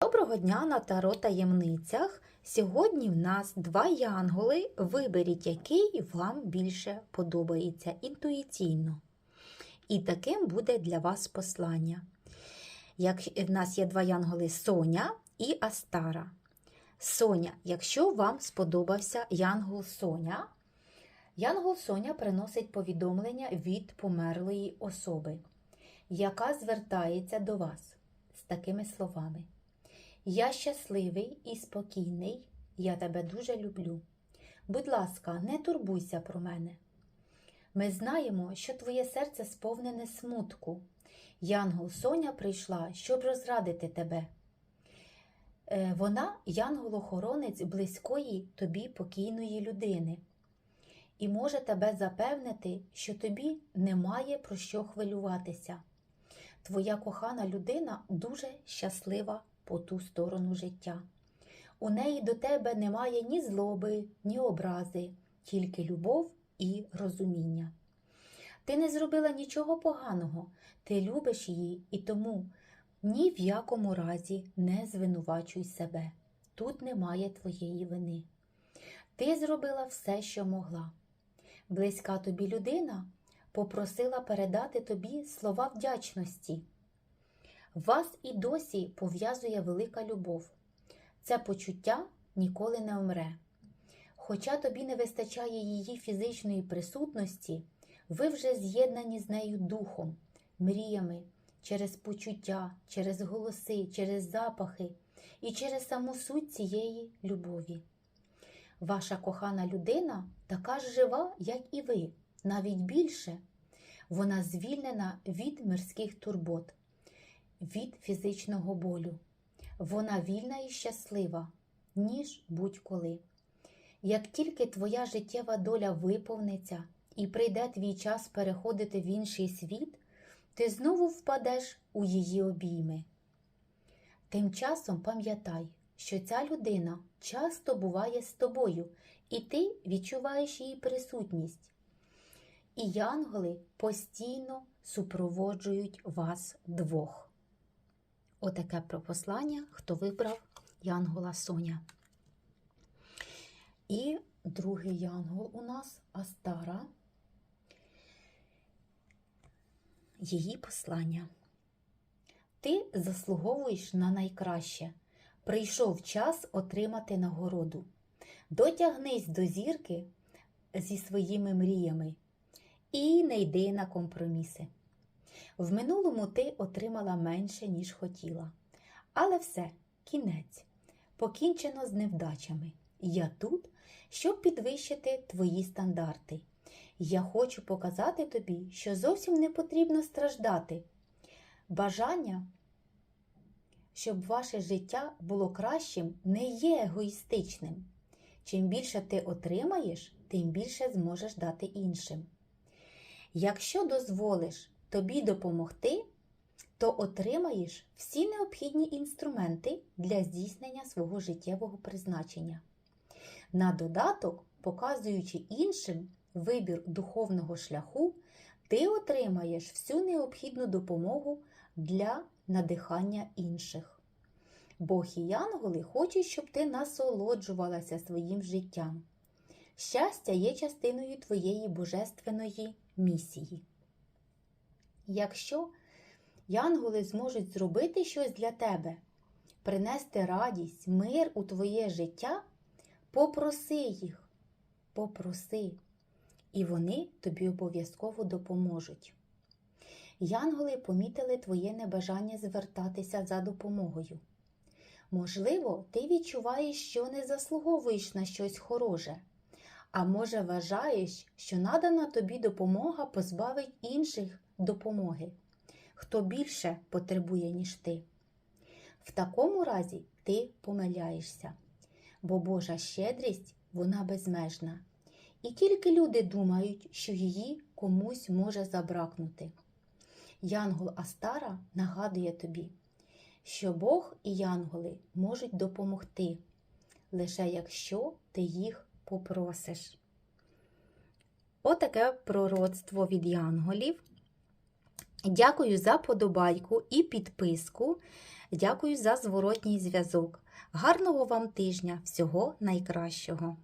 Доброго дня на Таро таємницях. Сьогодні в нас два янголи. Виберіть, який вам більше подобається інтуїційно. І таким буде для вас послання. Як в нас є два янголи Соня і Астара. Соня, якщо вам сподобався янгол Соня, янгол Соня приносить повідомлення від померлої особи, яка звертається до вас з такими словами. Я щасливий і спокійний, я тебе дуже люблю. Будь ласка, не турбуйся про мене. Ми знаємо, що твоє серце сповнене смутку. Янгол Соня прийшла, щоб розрадити тебе. Е, Вона янгол-охоронець близької тобі покійної людини і може тебе запевнити, що тобі немає про що хвилюватися. Твоя кохана людина дуже щаслива по ту сторону життя. У неї до тебе немає ні злоби, ні образи, тільки любов і розуміння. Ти не зробила нічого поганого, ти любиш її і тому ні в якому разі не звинувачуй себе. Тут немає твоєї вини. Ти зробила все, що могла. Близька тобі людина попросила передати тобі слова вдячності. Вас і досі пов'язує велика любов. Це почуття ніколи не вмре. Хоча тобі не вистачає її фізичної присутності, ви вже з'єднані з нею духом, мріями, через почуття, через голоси, через запахи і через саму суть цієї любові. Ваша кохана людина така ж жива, як і ви, навіть більше. Вона звільнена від мирських турбот від фізичного болю. Вона вільна і щаслива, ніж будь-коли. Як тільки твоя життєва доля виповниться і прийде твій час переходити в інший світ, ти знову впадеш у її обійми. Тим часом пам'ятай, що ця людина часто буває з тобою, і ти відчуваєш її присутність. І янголи постійно супроводжують вас двох. Отаке про послання, хто вибрав Янгола Соня. І другий янгол у нас Астара. Її послання. Ти заслуговуєш на найкраще. Прийшов час отримати нагороду. Дотягнись до зірки зі своїми мріями і не йди на компроміси. В минулому ти отримала менше, ніж хотіла. Але все, кінець. Покінчено з невдачами. Я тут, щоб підвищити твої стандарти. Я хочу показати тобі, що зовсім не потрібно страждати. Бажання, щоб ваше життя було кращим, не є егоїстичним. Чим більше ти отримаєш, тим більше зможеш дати іншим. Якщо дозволиш тобі допомогти, то отримаєш всі необхідні інструменти для здійснення свого життєвого призначення. На додаток, показуючи іншим вибір духовного шляху, ти отримаєш всю необхідну допомогу для надихання інших. Бог і янголи хочуть, щоб ти насолоджувалася своїм життям. Щастя є частиною твоєї божественної місії. Якщо янголи зможуть зробити щось для тебе, принести радість, мир у твоє життя, попроси їх, попроси, і вони тобі обов'язково допоможуть. Янголи помітили твоє небажання звертатися за допомогою. Можливо, ти відчуваєш, що не заслуговуєш на щось хороше, а може вважаєш, що надана тобі допомога позбавить інших допомоги, хто більше потребує, ніж ти. В такому разі ти помиляєшся, бо Божа щедрість вона безмежна, і тільки люди думають, що її комусь може забракнути. Янгол Астара нагадує тобі, що Бог і янголи можуть допомогти, лише якщо ти їх попросиш. Отаке пророцтво від янголів. Дякую за подобайку і підписку. Дякую за зворотній зв'язок. Гарного вам тижня, всього найкращого!